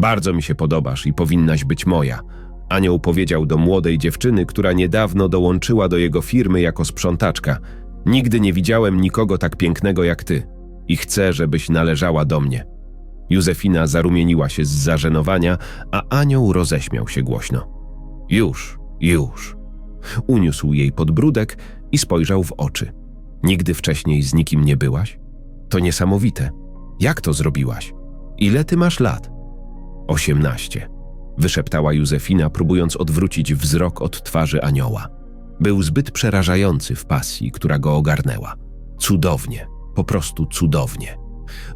Bardzo mi się podobasz i powinnaś być moja. Anioł powiedział do młodej dziewczyny, która niedawno dołączyła do jego firmy jako sprzątaczka. Nigdy nie widziałem nikogo tak pięknego jak ty i chcę, żebyś należała do mnie. Józefina zarumieniła się z zażenowania, a anioł roześmiał się głośno. Już, już. Uniósł jej podbródek i spojrzał w oczy. Nigdy wcześniej z nikim nie byłaś? To niesamowite. Jak to zrobiłaś? Ile ty masz lat? Osiemnaście. Wyszeptała Józefina, próbując odwrócić wzrok od twarzy anioła. Był zbyt przerażający w pasji, która go ogarnęła. Cudownie, po prostu cudownie.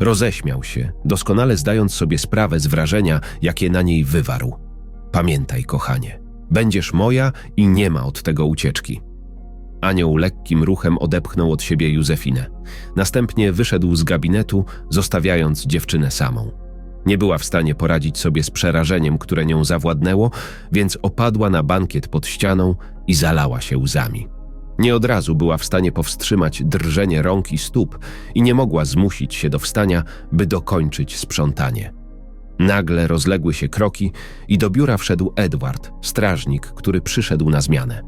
Roześmiał się, doskonale zdając sobie sprawę z wrażenia, jakie na niej wywarł. Pamiętaj, kochanie, będziesz moja i nie ma od tego ucieczki. Anioł lekkim ruchem odepchnął od siebie Józefinę. Następnie wyszedł z gabinetu, zostawiając dziewczynę samą. Nie była w stanie poradzić sobie z przerażeniem, które nią zawładnęło, więc opadła na bankiet pod ścianą i zalała się łzami. Nie od razu była w stanie powstrzymać drżenie rąk i stóp i nie mogła zmusić się do wstania, by dokończyć sprzątanie. Nagle rozległy się kroki i do biura wszedł Edward, strażnik, który przyszedł na zmianę.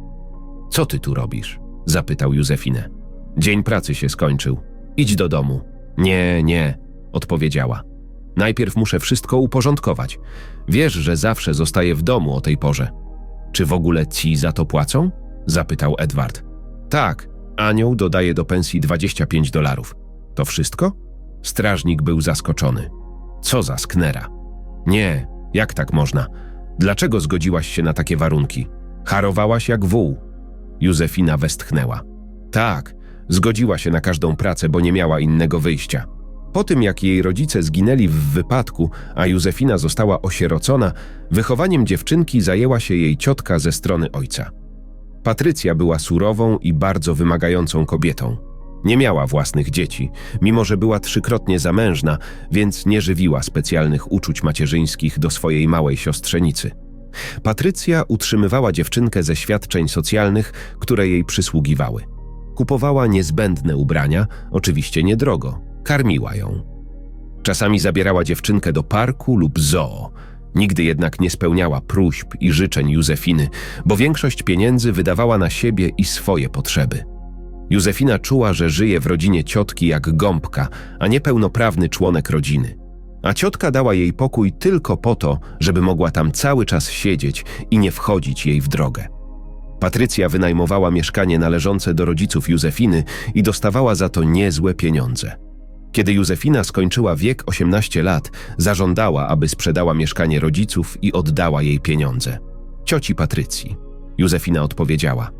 Co ty tu robisz? zapytał Józefinę. Dzień pracy się skończył. Idź do domu. Nie, nie, odpowiedziała. Najpierw muszę wszystko uporządkować. Wiesz, że zawsze zostaję w domu o tej porze. Czy w ogóle ci za to płacą? zapytał Edward. Tak, anioł dodaje do pensji 25 dolarów. To wszystko? Strażnik był zaskoczony. Co za sknera? Nie, jak tak można? Dlaczego zgodziłaś się na takie warunki? Harowałaś jak wół. Józefina westchnęła. Tak, zgodziła się na każdą pracę, bo nie miała innego wyjścia. Po tym, jak jej rodzice zginęli w wypadku, a Józefina została osierocona, wychowaniem dziewczynki zajęła się jej ciotka ze strony ojca. Patrycja była surową i bardzo wymagającą kobietą. Nie miała własnych dzieci, mimo że była trzykrotnie zamężna, więc nie żywiła specjalnych uczuć macierzyńskich do swojej małej siostrzenicy. Patrycja utrzymywała dziewczynkę ze świadczeń socjalnych, które jej przysługiwały. Kupowała niezbędne ubrania, oczywiście niedrogo, karmiła ją. Czasami zabierała dziewczynkę do parku lub zoo. Nigdy jednak nie spełniała próśb i życzeń Józefiny, bo większość pieniędzy wydawała na siebie i swoje potrzeby. Józefina czuła, że żyje w rodzinie ciotki jak gąbka, a nie pełnoprawny członek rodziny. A ciotka dała jej pokój tylko po to, żeby mogła tam cały czas siedzieć i nie wchodzić jej w drogę. Patrycja wynajmowała mieszkanie należące do rodziców Józefiny i dostawała za to niezłe pieniądze. Kiedy Józefina skończyła wiek 18 lat, zażądała, aby sprzedała mieszkanie rodziców i oddała jej pieniądze. Cioci Patrycji. Józefina odpowiedziała: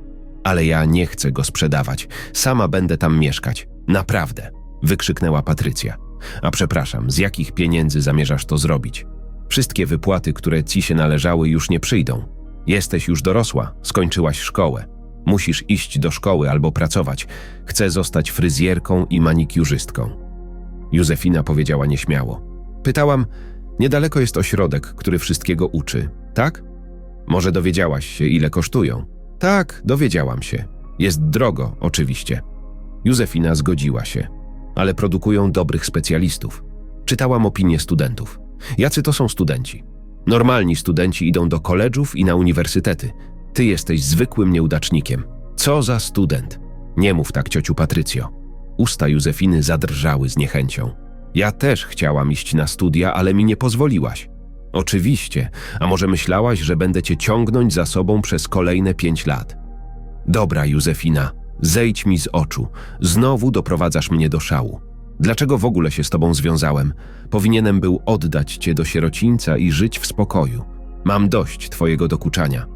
Ale ja nie chcę go sprzedawać, sama będę tam mieszkać. Naprawdę, wykrzyknęła Patrycja. A przepraszam, z jakich pieniędzy zamierzasz to zrobić? Wszystkie wypłaty, które ci się należały, już nie przyjdą. Jesteś już dorosła, skończyłaś szkołę. Musisz iść do szkoły albo pracować. Chcę zostać fryzjerką i manikiurzystką. Józefina powiedziała nieśmiało. Pytałam, niedaleko jest ośrodek, który wszystkiego uczy, tak? Może dowiedziałaś się, ile kosztują? Tak, dowiedziałam się. Jest drogo, oczywiście. Józefina zgodziła się, ale produkują dobrych specjalistów. Czytałam opinie studentów. Jacy to są studenci? Normalni studenci idą do koledżów i na uniwersytety. Ty jesteś zwykłym nieudacznikiem. Co za student? Nie mów tak, ciociu Patrycjo. Usta Józefiny zadrżały z niechęcią. Ja też chciałam iść na studia, ale mi nie pozwoliłaś. Oczywiście, a może myślałaś, że będę cię ciągnąć za sobą przez kolejne pięć lat? Dobra, Józefina, zejdź mi z oczu. Znowu doprowadzasz mnie do szału. Dlaczego w ogóle się z tobą związałem? Powinienem był oddać cię do sierocińca i żyć w spokoju. Mam dość twojego dokuczania.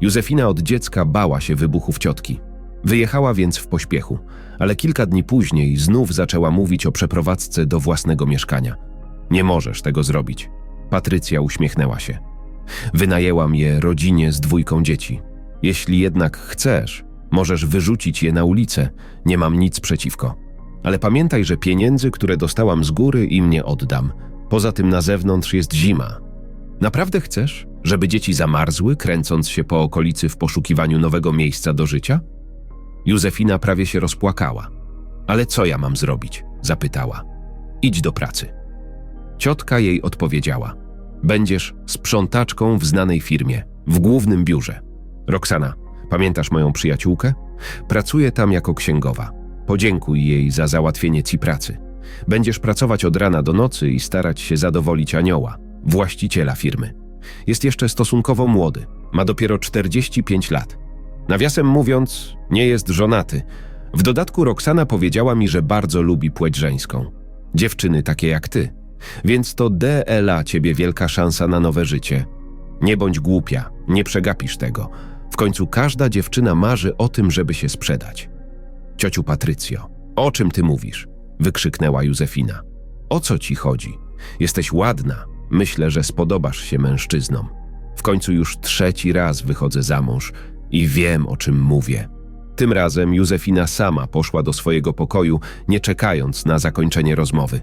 Józefina od dziecka bała się wybuchów ciotki. Wyjechała więc w pośpiechu, ale kilka dni później znów zaczęła mówić o przeprowadzce do własnego mieszkania. Nie możesz tego zrobić. Patrycja uśmiechnęła się. Wynajęłam je rodzinie z dwójką dzieci. Jeśli jednak chcesz, możesz wyrzucić je na ulicę, nie mam nic przeciwko. Ale pamiętaj, że pieniędzy, które dostałam z góry, im nie oddam. Poza tym na zewnątrz jest zima. Naprawdę chcesz, żeby dzieci zamarzły, kręcąc się po okolicy w poszukiwaniu nowego miejsca do życia? Józefina prawie się rozpłakała. Ale co ja mam zrobić? zapytała. Idź do pracy. Ciotka jej odpowiedziała. Będziesz sprzątaczką w znanej firmie, w głównym biurze. Roxana, pamiętasz moją przyjaciółkę? Pracuje tam jako księgowa. Podziękuj jej za załatwienie ci pracy. Będziesz pracować od rana do nocy i starać się zadowolić anioła, właściciela firmy. Jest jeszcze stosunkowo młody, ma dopiero 45 lat. Nawiasem mówiąc, nie jest żonaty. W dodatku Roxana powiedziała mi, że bardzo lubi płeć żeńską. Dziewczyny takie jak ty. Więc to DLA ciebie wielka szansa na nowe życie. Nie bądź głupia, nie przegapisz tego. W końcu każda dziewczyna marzy o tym, żeby się sprzedać. Ciociu Patrycjo, o czym ty mówisz? Wykrzyknęła Józefina. O co ci chodzi? Jesteś ładna. Myślę, że spodobasz się mężczyznom. W końcu już trzeci raz wychodzę za mąż i wiem, o czym mówię. Tym razem Józefina sama poszła do swojego pokoju, nie czekając na zakończenie rozmowy.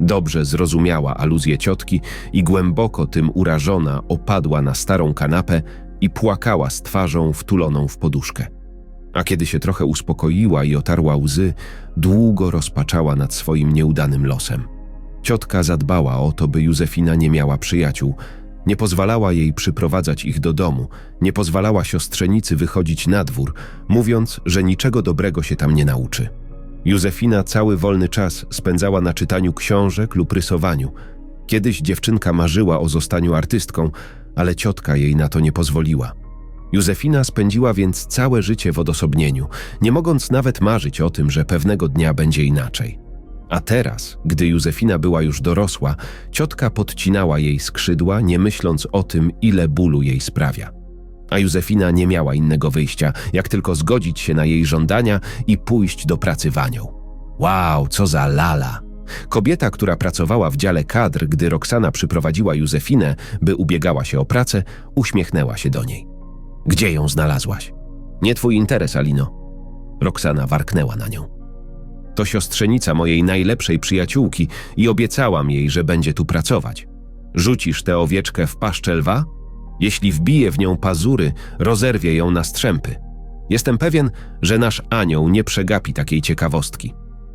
Dobrze zrozumiała aluzję ciotki i głęboko tym urażona opadła na starą kanapę i płakała z twarzą wtuloną w poduszkę. A kiedy się trochę uspokoiła i otarła łzy, długo rozpaczała nad swoim nieudanym losem. Ciotka zadbała o to, by Józefina nie miała przyjaciół, nie pozwalała jej przyprowadzać ich do domu, nie pozwalała siostrzenicy wychodzić na dwór, mówiąc, że niczego dobrego się tam nie nauczy. Józefina cały wolny czas spędzała na czytaniu książek lub rysowaniu. Kiedyś dziewczynka marzyła o zostaniu artystką, ale ciotka jej na to nie pozwoliła. Józefina spędziła więc całe życie w odosobnieniu, nie mogąc nawet marzyć o tym, że pewnego dnia będzie inaczej. A teraz, gdy Józefina była już dorosła, ciotka podcinała jej skrzydła, nie myśląc o tym, ile bólu jej sprawia. A Józefina nie miała innego wyjścia, jak tylko zgodzić się na jej żądania i pójść do pracy w anioł. Wow, co za lala! Kobieta, która pracowała w dziale kadr, gdy Roxana przyprowadziła Józefinę, by ubiegała się o pracę, uśmiechnęła się do niej. Gdzie ją znalazłaś? Nie twój interes, Alino. Roxana warknęła na nią. To siostrzenica mojej najlepszej przyjaciółki i obiecałam jej, że będzie tu pracować. Rzucisz tę owieczkę w paszczę lwa? Jeśli wbije w nią pazury, rozerwie ją na strzępy. Jestem pewien, że nasz anioł nie przegapi takiej ciekawostki.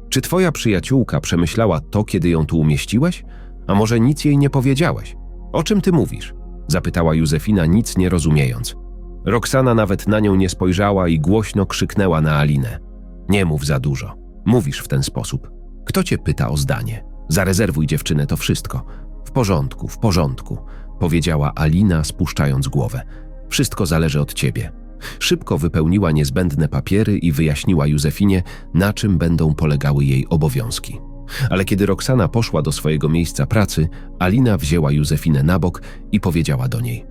Czy twoja przyjaciółka przemyślała to, kiedy ją tu umieściłeś? A może nic jej nie powiedziałeś? O czym ty mówisz? Zapytała Józefina, nic nie rozumiejąc. Roxana nawet na nią nie spojrzała i głośno krzyknęła na Alinę. Nie mów za dużo. Mówisz w ten sposób. Kto cię pyta o zdanie? Zarezerwuj dziewczynę to wszystko. W porządku, w porządku, powiedziała Alina, spuszczając głowę. Wszystko zależy od ciebie. Szybko wypełniła niezbędne papiery i wyjaśniła Józefinie, na czym będą polegały jej obowiązki. Ale kiedy Roxana poszła do swojego miejsca pracy, Alina wzięła Józefinę na bok i powiedziała do niej: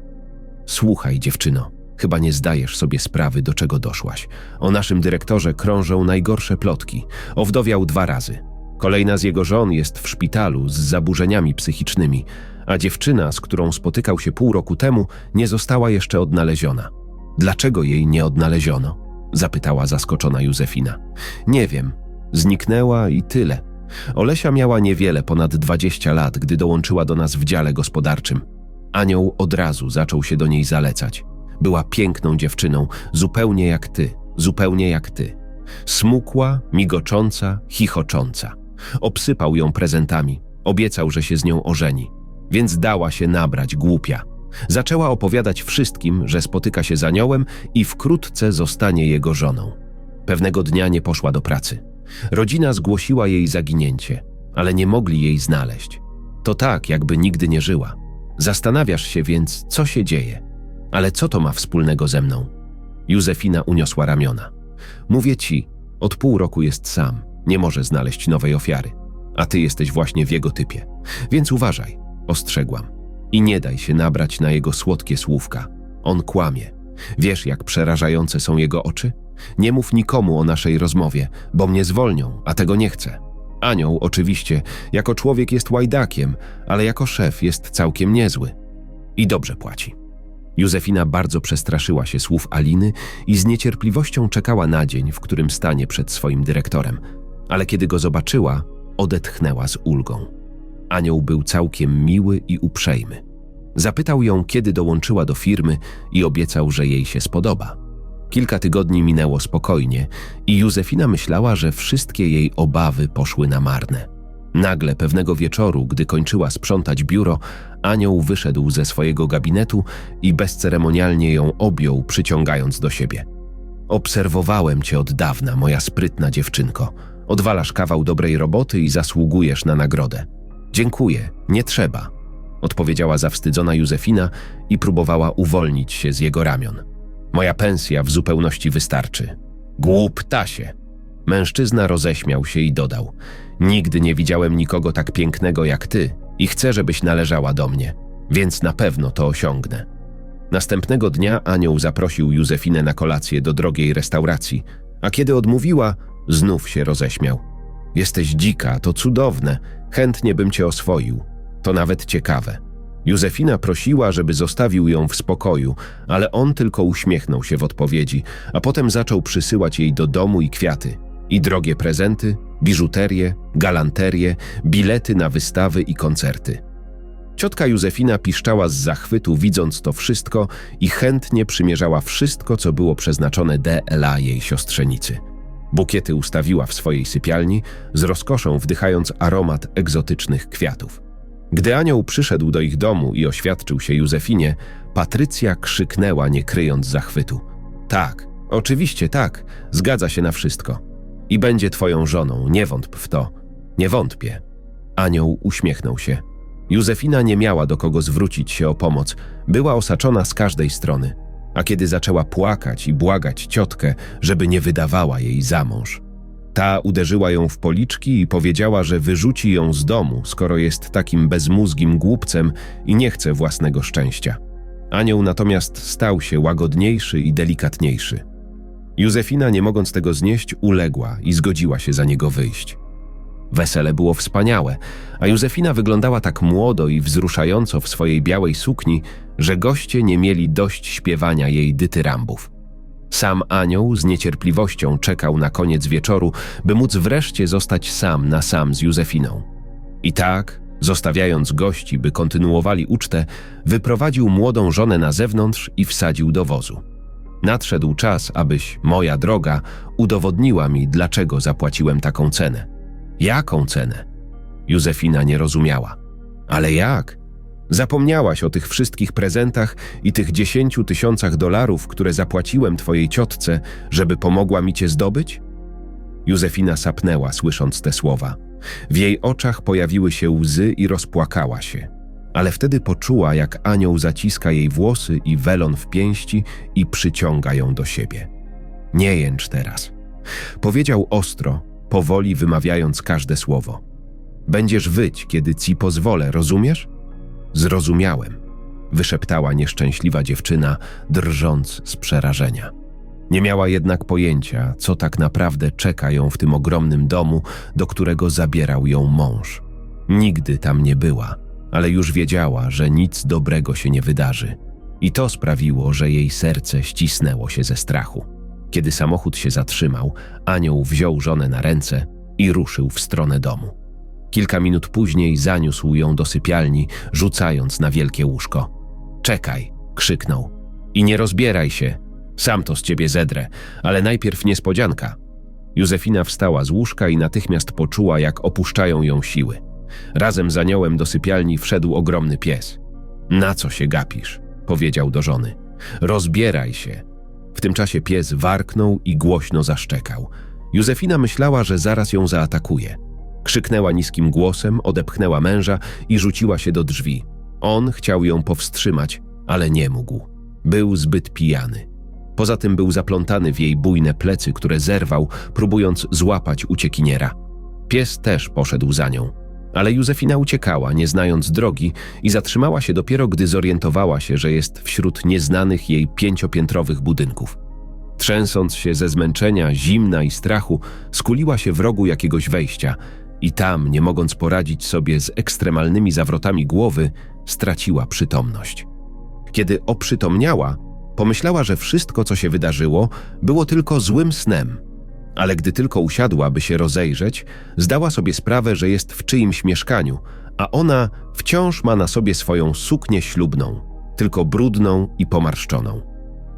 Słuchaj, dziewczyno, chyba nie zdajesz sobie sprawy, do czego doszłaś. O naszym dyrektorze krążą najgorsze plotki. Owdowiał dwa razy. Kolejna z jego żon jest w szpitalu z zaburzeniami psychicznymi, a dziewczyna, z którą spotykał się pół roku temu, nie została jeszcze odnaleziona. Dlaczego jej nie odnaleziono? Zapytała zaskoczona Józefina. Nie wiem. Zniknęła i tyle. Olesia miała niewiele ponad 20 lat, gdy dołączyła do nas w dziale gospodarczym. Anioł od razu zaczął się do niej zalecać. Była piękną dziewczyną, zupełnie jak ty, zupełnie jak ty. Smukła, migocząca, chichocząca. Obsypał ją prezentami, obiecał, że się z nią ożeni. Więc dała się nabrać głupia. Zaczęła opowiadać wszystkim, że spotyka się z aniołem i wkrótce zostanie jego żoną. Pewnego dnia nie poszła do pracy. Rodzina zgłosiła jej zaginięcie, ale nie mogli jej znaleźć. To tak, jakby nigdy nie żyła. Zastanawiasz się więc, co się dzieje. Ale co to ma wspólnego ze mną? Józefina uniosła ramiona. Mówię ci, od pół roku jest sam, nie może znaleźć nowej ofiary. A ty jesteś właśnie w jego typie. Więc uważaj, ostrzegłam. I nie daj się nabrać na jego słodkie słówka. On kłamie. Wiesz, jak przerażające są jego oczy? Nie mów nikomu o naszej rozmowie, bo mnie zwolnią, a tego nie chcę. Anioł, oczywiście, jako człowiek jest łajdakiem, ale jako szef jest całkiem niezły. I dobrze płaci. Józefina bardzo przestraszyła się słów Aliny i z niecierpliwością czekała na dzień, w którym stanie przed swoim dyrektorem. Ale kiedy go zobaczyła, odetchnęła z ulgą. Anioł był całkiem miły i uprzejmy. Zapytał ją, kiedy dołączyła do firmy i obiecał, że jej się spodoba. Kilka tygodni minęło spokojnie i Józefina myślała, że wszystkie jej obawy poszły na marne. Nagle pewnego wieczoru, gdy kończyła sprzątać biuro, anioł wyszedł ze swojego gabinetu i bezceremonialnie ją objął, przyciągając do siebie. Obserwowałem cię od dawna, moja sprytna dziewczynko. Odwalasz kawał dobrej roboty i zasługujesz na nagrodę. Dziękuję, nie trzeba, odpowiedziała zawstydzona Józefina i próbowała uwolnić się z jego ramion. Moja pensja w zupełności wystarczy. Głup tasie. Mężczyzna roześmiał się i dodał: Nigdy nie widziałem nikogo tak pięknego jak ty i chcę, żebyś należała do mnie, więc na pewno to osiągnę. Następnego dnia anioł zaprosił Józefinę na kolację do drogiej restauracji, a kiedy odmówiła, znów się roześmiał. Jesteś dzika, to cudowne, chętnie bym cię oswoił. To nawet ciekawe. Józefina prosiła, żeby zostawił ją w spokoju, ale on tylko uśmiechnął się w odpowiedzi, a potem zaczął przysyłać jej do domu i kwiaty, i drogie prezenty, biżuterię, galanterię, bilety na wystawy i koncerty. Ciotka Józefina piszczała z zachwytu, widząc to wszystko i chętnie przymierzała wszystko, co było przeznaczone D.L.A. jej siostrzenicy. Bukiety ustawiła w swojej sypialni, z rozkoszą wdychając aromat egzotycznych kwiatów. Gdy anioł przyszedł do ich domu i oświadczył się Józefinie, Patrycja krzyknęła, nie kryjąc zachwytu. Tak, oczywiście tak, zgadza się na wszystko. I będzie twoją żoną, nie wątp w to. Nie wątpię. Anioł uśmiechnął się. Józefina nie miała do kogo zwrócić się o pomoc, była osaczona z każdej strony. A kiedy zaczęła płakać i błagać ciotkę, żeby nie wydawała jej za mąż, ta uderzyła ją w policzki i powiedziała, że wyrzuci ją z domu, skoro jest takim bezmózgim głupcem i nie chce własnego szczęścia. Anioł natomiast stał się łagodniejszy i delikatniejszy. Józefina, nie mogąc tego znieść, uległa i zgodziła się za niego wyjść. Wesele było wspaniałe, a Józefina wyglądała tak młodo i wzruszająco w swojej białej sukni, że goście nie mieli dość śpiewania jej dytyrambów. Sam anioł z niecierpliwością czekał na koniec wieczoru, by móc wreszcie zostać sam na sam z Józefiną. I tak, zostawiając gości, by kontynuowali ucztę, wyprowadził młodą żonę na zewnątrz i wsadził do wozu. Nadszedł czas, abyś, moja droga, udowodniła mi, dlaczego zapłaciłem taką cenę. Jaką cenę? Józefina nie rozumiała. Ale jak? Zapomniałaś o tych wszystkich prezentach i tych dziesięciu tysiącach dolarów, które zapłaciłem twojej ciotce, żeby pomogła mi cię zdobyć? Józefina sapnęła, słysząc te słowa. W jej oczach pojawiły się łzy i rozpłakała się. Ale wtedy poczuła, jak anioł zaciska jej włosy i welon w pięści i przyciąga ją do siebie. Nie jęcz teraz. Powiedział ostro, powoli wymawiając każde słowo. Będziesz wyć, kiedy ci pozwolę, rozumiesz? Zrozumiałem, wyszeptała nieszczęśliwa dziewczyna, drżąc z przerażenia. Nie miała jednak pojęcia, co tak naprawdę czeka ją w tym ogromnym domu, do którego zabierał ją mąż. Nigdy tam nie była, ale już wiedziała, że nic dobrego się nie wydarzy. I to sprawiło, że jej serce ścisnęło się ze strachu. Kiedy samochód się zatrzymał, anioł wziął żonę na ręce i ruszył w stronę domu. Kilka minut później zaniósł ją do sypialni, rzucając na wielkie łóżko. Czekaj, krzyknął. I nie rozbieraj się. Sam to z ciebie zedrę, ale najpierw niespodzianka. Józefina wstała z łóżka i natychmiast poczuła, jak opuszczają ją siły. Razem z aniołem do sypialni wszedł ogromny pies. Na co się gapisz? powiedział do żony. Rozbieraj się. W tym czasie pies warknął i głośno zaszczekał. Józefina myślała, że zaraz ją zaatakuje. Krzyknęła niskim głosem, odepchnęła męża i rzuciła się do drzwi. On chciał ją powstrzymać, ale nie mógł. Był zbyt pijany. Poza tym był zaplątany w jej bujne plecy, które zerwał, próbując złapać uciekiniera. Pies też poszedł za nią. Ale Józefina uciekała, nie znając drogi, i zatrzymała się dopiero, gdy zorientowała się, że jest wśród nieznanych jej pięciopiętrowych budynków. Trzęsąc się ze zmęczenia, zimna i strachu, skuliła się w rogu jakiegoś wejścia i tam, nie mogąc poradzić sobie z ekstremalnymi zawrotami głowy, straciła przytomność. Kiedy oprzytomniała, pomyślała, że wszystko, co się wydarzyło, było tylko złym snem. Ale gdy tylko usiadła, by się rozejrzeć, zdała sobie sprawę, że jest w czyimś mieszkaniu, a ona wciąż ma na sobie swoją suknię ślubną, tylko brudną i pomarszczoną.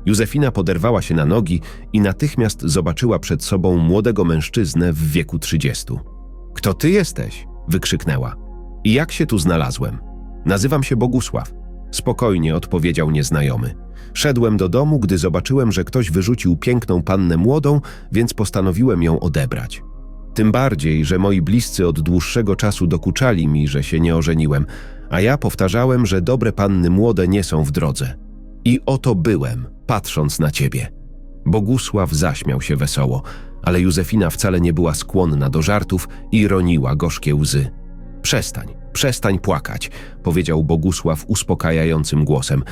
Józefina poderwała się na nogi i natychmiast zobaczyła przed sobą młodego mężczyznę w wieku trzydziestu. Kto ty jesteś? wykrzyknęła. I jak się tu znalazłem? Nazywam się Bogusław. Spokojnie odpowiedział nieznajomy. Szedłem do domu, gdy zobaczyłem, że ktoś wyrzucił piękną pannę młodą, więc postanowiłem ją odebrać. Tym bardziej, że moi bliscy od dłuższego czasu dokuczali mi, że się nie ożeniłem, a ja powtarzałem, że dobre panny młode nie są w drodze. I oto byłem, patrząc na ciebie. Bogusław zaśmiał się wesoło, ale Józefina wcale nie była skłonna do żartów i roniła gorzkie łzy. Przestań, przestań płakać, powiedział Bogusław uspokajającym głosem.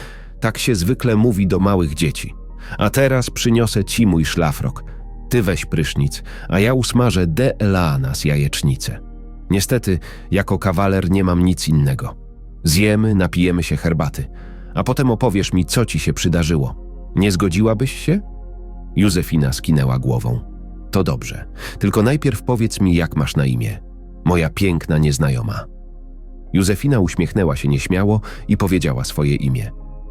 Tak się zwykle mówi do małych dzieci. A teraz przyniosę ci mój szlafrok. Ty weź prysznic, a ja usmażę de Elanas jajecznicę. Niestety, jako kawaler nie mam nic innego. Zjemy, napijemy się herbaty, a potem opowiesz mi, co ci się przydarzyło. Nie zgodziłabyś się? Józefina skinęła głową. To dobrze, tylko najpierw powiedz mi, jak masz na imię. Moja piękna nieznajoma. Józefina uśmiechnęła się nieśmiało i powiedziała swoje imię.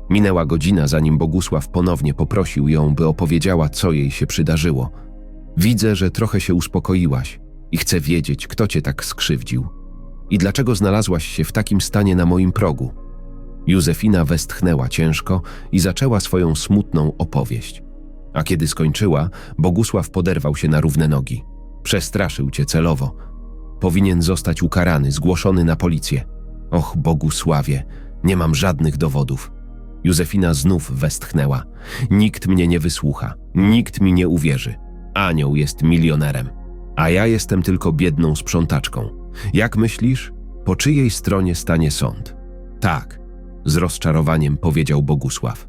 Minęła godzina, zanim Bogusław ponownie poprosił ją, by opowiedziała, co jej się przydarzyło. Widzę, że trochę się uspokoiłaś i chcę wiedzieć, kto cię tak skrzywdził. I dlaczego znalazłaś się w takim stanie na moim progu? Józefina westchnęła ciężko i zaczęła swoją smutną opowieść. A kiedy skończyła, Bogusław poderwał się na równe nogi. Przestraszył cię celowo. Powinien zostać ukarany, zgłoszony na policję. Och, Bogusławie, nie mam żadnych dowodów. Józefina znów westchnęła. Nikt mnie nie wysłucha, nikt mi nie uwierzy. Anioł jest milionerem, a ja jestem tylko biedną sprzątaczką. Jak myślisz, po czyjej stronie stanie sąd? Tak, z rozczarowaniem powiedział Bogusław.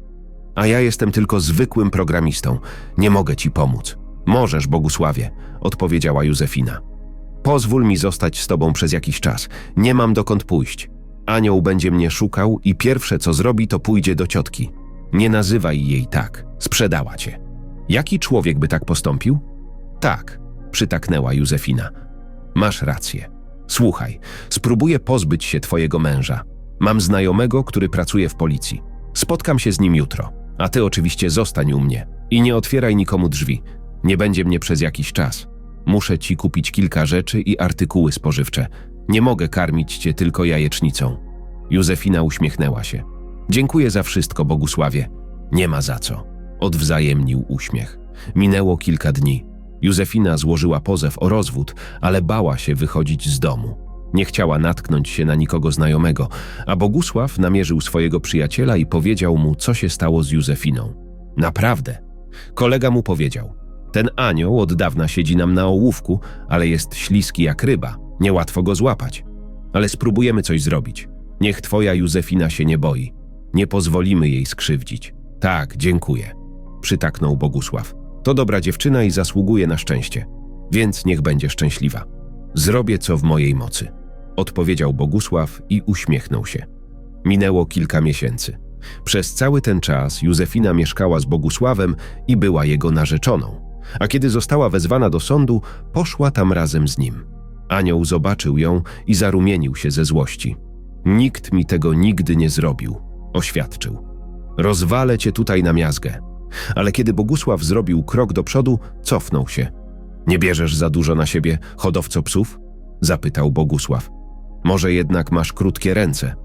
A ja jestem tylko zwykłym programistą. Nie mogę ci pomóc. Możesz, Bogusławie, odpowiedziała Józefina. Pozwól mi zostać z tobą przez jakiś czas. Nie mam dokąd pójść. Anioł będzie mnie szukał i pierwsze co zrobi, to pójdzie do ciotki. Nie nazywaj jej tak. Sprzedała cię. Jaki człowiek by tak postąpił? Tak, przytaknęła Józefina. Masz rację. Słuchaj, spróbuję pozbyć się twojego męża. Mam znajomego, który pracuje w policji. Spotkam się z nim jutro, a ty oczywiście zostań u mnie i nie otwieraj nikomu drzwi. Nie będzie mnie przez jakiś czas. Muszę ci kupić kilka rzeczy i artykuły spożywcze. Nie mogę karmić cię tylko jajecznicą. Józefina uśmiechnęła się. Dziękuję za wszystko, Bogusławie. Nie ma za co. Odwzajemnił uśmiech. Minęło kilka dni. Józefina złożyła pozew o rozwód, ale bała się wychodzić z domu. Nie chciała natknąć się na nikogo znajomego, a Bogusław namierzył swojego przyjaciela i powiedział mu, co się stało z Józefiną. Naprawdę. Kolega mu powiedział: Ten anioł od dawna siedzi nam na ołówku, ale jest śliski jak ryba, niełatwo go złapać. Ale spróbujemy coś zrobić. Niech twoja Józefina się nie boi. Nie pozwolimy jej skrzywdzić. Tak, dziękuję. Przytaknął Bogusław. To dobra dziewczyna i zasługuje na szczęście, więc niech będzie szczęśliwa. Zrobię co w mojej mocy odpowiedział Bogusław i uśmiechnął się. Minęło kilka miesięcy. Przez cały ten czas Józefina mieszkała z Bogusławem i była jego narzeczoną, a kiedy została wezwana do sądu, poszła tam razem z nim. Anioł zobaczył ją i zarumienił się ze złości. Nikt mi tego nigdy nie zrobił, oświadczył. Rozwalę cię tutaj na miazgę. Ale kiedy Bogusław zrobił krok do przodu, cofnął się. Nie bierzesz za dużo na siebie, hodowco psów? zapytał Bogusław. Może jednak masz krótkie ręce.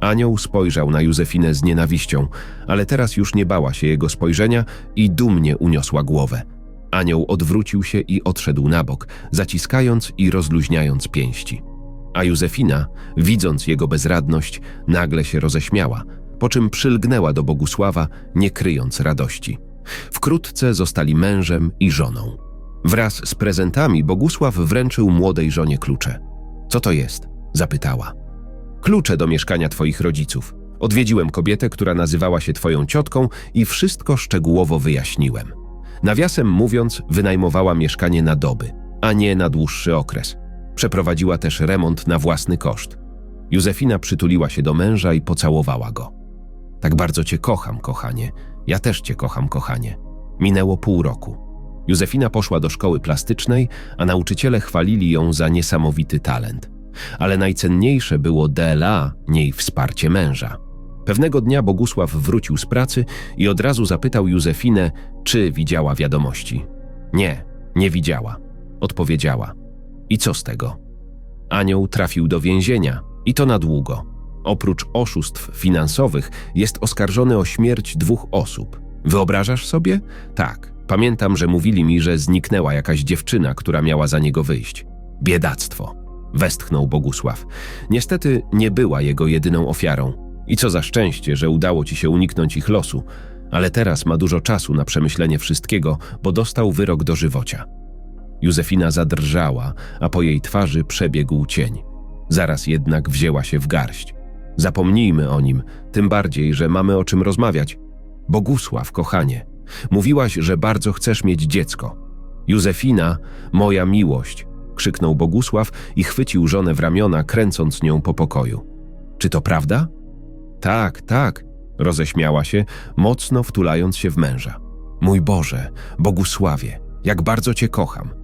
Anioł spojrzał na Józefinę z nienawiścią, ale teraz już nie bała się jego spojrzenia i dumnie uniosła głowę. Anioł odwrócił się i odszedł na bok, zaciskając i rozluźniając pięści. A Józefina, widząc jego bezradność, nagle się roześmiała, po czym przylgnęła do Bogusława, nie kryjąc radości. Wkrótce zostali mężem i żoną. Wraz z prezentami Bogusław wręczył młodej żonie klucze. Co to jest? Zapytała. Klucze do mieszkania twoich rodziców. Odwiedziłem kobietę, która nazywała się twoją ciotką i wszystko szczegółowo wyjaśniłem. Nawiasem mówiąc, wynajmowała mieszkanie na doby, a nie na dłuższy okres. Przeprowadziła też remont na własny koszt. Józefina przytuliła się do męża i pocałowała go. Tak bardzo cię kocham, kochanie. Ja też cię kocham, kochanie. Minęło pół roku. Józefina poszła do szkoły plastycznej, a nauczyciele chwalili ją za niesamowity talent ale najcenniejsze było DLA, niej wsparcie męża. Pewnego dnia Bogusław wrócił z pracy i od razu zapytał Józefinę, czy widziała wiadomości. Nie, nie widziała, odpowiedziała. I co z tego? Anioł trafił do więzienia i to na długo. Oprócz oszustw finansowych jest oskarżony o śmierć dwóch osób. Wyobrażasz sobie? Tak. Pamiętam, że mówili mi, że zniknęła jakaś dziewczyna, która miała za niego wyjść. Biedactwo. Westchnął Bogusław. Niestety nie była jego jedyną ofiarą. I co za szczęście, że udało ci się uniknąć ich losu. Ale teraz ma dużo czasu na przemyślenie wszystkiego, bo dostał wyrok dożywocia. Józefina zadrżała, a po jej twarzy przebiegł cień. Zaraz jednak wzięła się w garść. Zapomnijmy o nim, tym bardziej, że mamy o czym rozmawiać. Bogusław, kochanie, mówiłaś, że bardzo chcesz mieć dziecko. Józefina, moja miłość, krzyknął Bogusław i chwycił żonę w ramiona, kręcąc nią po pokoju. Czy to prawda? Tak, tak, roześmiała się, mocno wtulając się w męża. Mój Boże, Bogusławie, jak bardzo cię kocham.